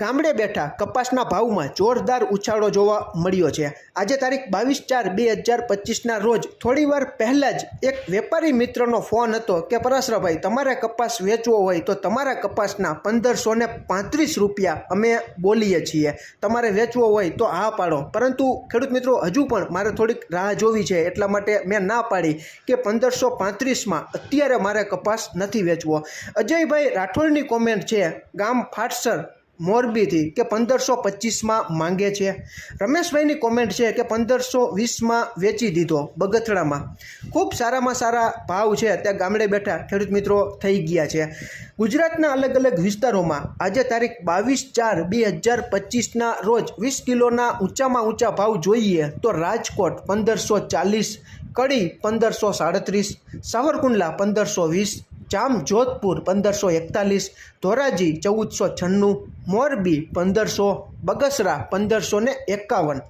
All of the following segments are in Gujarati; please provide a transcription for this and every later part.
ગામડે બેઠા કપાસના ભાવમાં જોરદાર ઉછાળો જોવા મળ્યો છે. આજે તારીખ બાવીસ ચાર બે હજાર પચીસના રોજ થોડીવાર પહેલાં જ એક વેપારી મિત્રનો ફોન હતો કે, પરાશરાભાઈ, તમારે કપાસ વેચવો હોય તો તમારા કપાસના પંદરસો ને પાંત્રીસ રૂપિયા અમે બોલીએ છીએ. તમારે વેચવો હોય તો હા પાડો. પરંતુ ખેડૂત મિત્રો, હજુ પણ મારે થોડીક રાહ જોવી છે, એટલા માટે મેં ના પાડી કે પંદરસો પાંત્રીસમાં અત્યારે મારે કપાસ નથી વેચવો. અજયભાઈ રાઠોડની કોમેન્ટ છે, ગામ ફાટસર મોરબીથી કે પંદરસો પચીસમાં માંગે છે. રમેશભાઈની કોમેન્ટ છે કે પંદરસો વીસમાં વેચી દીધો બગથડામાં ખૂબ સારામાં સારા ભાવ છે, ત્યાં ગામડે બેઠા ખેડૂત મિત્રો થઈ ગયા છે. ગુજરાતના અલગ અલગ વિસ્તારોમાં આજે તારીખ બાવીસ ચાર બે હજાર પચીસના રોજ વીસ કિલોના ઊંચામાં ઊંચા ભાવ જોઈએ તો રાજકોટ પંદરસો ચાલીસ, કડી પંદરસો સાડત્રીસ, સાવરકુંડલા પંદરસો વીસ જામ જોધપુર પંદરસો એકતાલીસ, ધોરાજી ચૌદસો છન્નું, મોરબી પંદરસો, બગસરા પંદરસો ને એકાવન.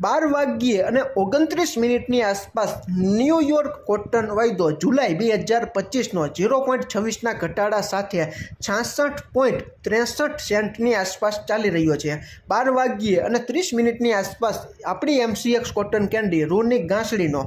બાર વાગ્યે અને ઓગણત્રીસ મિનિટની આસપાસ ન્યૂયોર્ક કોટન વાયદો જુલાઈ બે હજાર પચીસનો ઝીરો પોઈન્ટ છવ્વીસના ઘટાડા સાથે છાસઠ પોઈન્ટ ત્રેસઠ સેન્ટની આસપાસ ચાલી રહ્યો છે. બાર વાગ્યે અને ત્રીસ મિનિટની આસપાસ આપણી એમસીએક્સ કોટન કેન્ડી રૂની ઘાસડીનો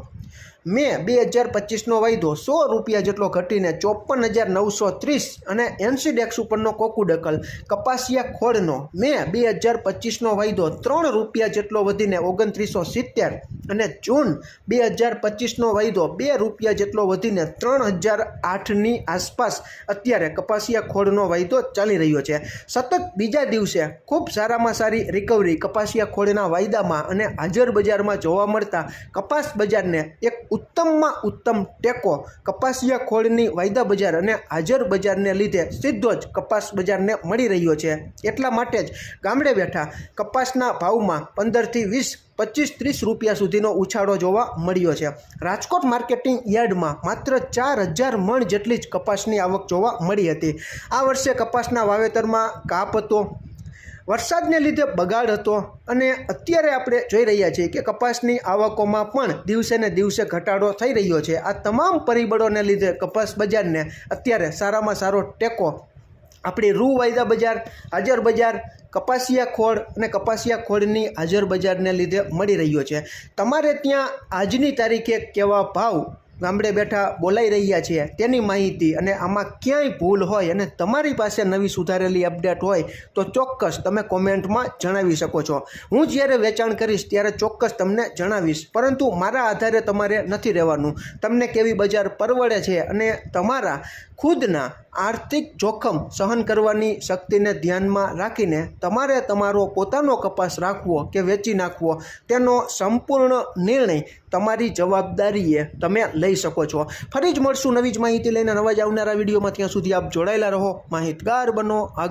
મે બે હજાર પચીસનો વાયદો સો રૂપિયા જેટલો ઘટીને ચોપન હજાર નવસો ત્રીસ અને એન્સી ડેક્સ ઉપરનો કોકુડકલ કપાસિયા ખોળનો મે બે હજાર પચીસનો વાયદો ત્રણ રૂપિયા જેટલો વધીને ઓગણત્રીસો સિત્તેર અને જૂન બે હજાર પચીસનો વાયદો બે રૂપિયા જેટલો વધીને ત્રણ હજાર આઠની આસપાસ અત્યારે કપાસિયા ખોળનો વાયદો ચાલી રહ્યો છે. સતત બીજા દિવસે ખૂબ સારામાં સારી રિકવરી કપાસિયા ખોળના વાયદામાં અને હાજર બજારમાં જોવા મળતા કપાસ બજારને એક ઉત્તમમાં ઉત્તમ ટેકો કપાસિયા ખોળની વાયદા બજાર અને હાજર બજારને લીધે સીધો જ કપાસ બજારને મળી રહ્યો છે. એટલા માટે જ ગામડે બેઠા કપાસના ભાવમાં પંદરથી વીસ, પચીસ, ત્રીસ રૂપિયા સુધીનો ઉછાળો જોવા મળ્યો છે. રાજકોટ માર્કેટિંગ યાર્ડમાં માત્ર ચાર હજાર મણ જેટલી જ કપાસની આવક જોવા મળી હતી. આ વર્ષે કપાસના વાવેતરમાં કાપ હતો. વરસાદને લીધે બગાડ હતો અને અત્યારે આપણે જોઈ રહ્યા છીએ કે કપાસની આવકોમાં પણ દિવસે ને દિવસે ઘટાડો થઈ રહ્યો છે. આ તમામ પરિબળોને લીધે કપાસ બજારને અત્યારે સારામાં સારો ટેકો. આપણી રૂ વાયદા બજાર, હાજર બજાર, કપાસિયા ખોળ અને કપાસિયા ખોળની હાજર બજારને લીધે મળી રહ્યો છે. તમારે ત્યાં આજની તારીખે કેવા ભાવ ગામડે બેઠા બોલાઈ રહ્યા છે. તેની માહિતી અને આમાં ક્યાંય ભૂલ હોય અને તમારી પાસે નવી સુધારેલી અપડેટ હોય તો ચોક્કસ તમે કોમેન્ટમાં જણાવી શકો છો. હું જ્યારે વેચાણ કરીશ ત્યારે ચોક્કસ તમને જણાવીશ. પરંતુ મારા આધારે તમારે નથી રહેવાનું. તમને કેવી બજાર પરવડે છે અને તમારા ખુદના આર્થિક જોખમ સહન કરવાની શક્તિને ધ્યાનમાં રાખીને તમારે તમારો પોતાનો કપાસ રાખવો કે વેચી નાખવો, તેનો સંપૂર્ણ નિર્ણય તમારી જવાબદારીએ તમે લઈ શકો છો. ફરી જ મળશું નવી જ માહિતી લઈને નવા જ આવનારા વિડીયોમાં. ત્યાં સુધી આપ જોડાયેલા રહો. માહિતગાર બનો આગળ.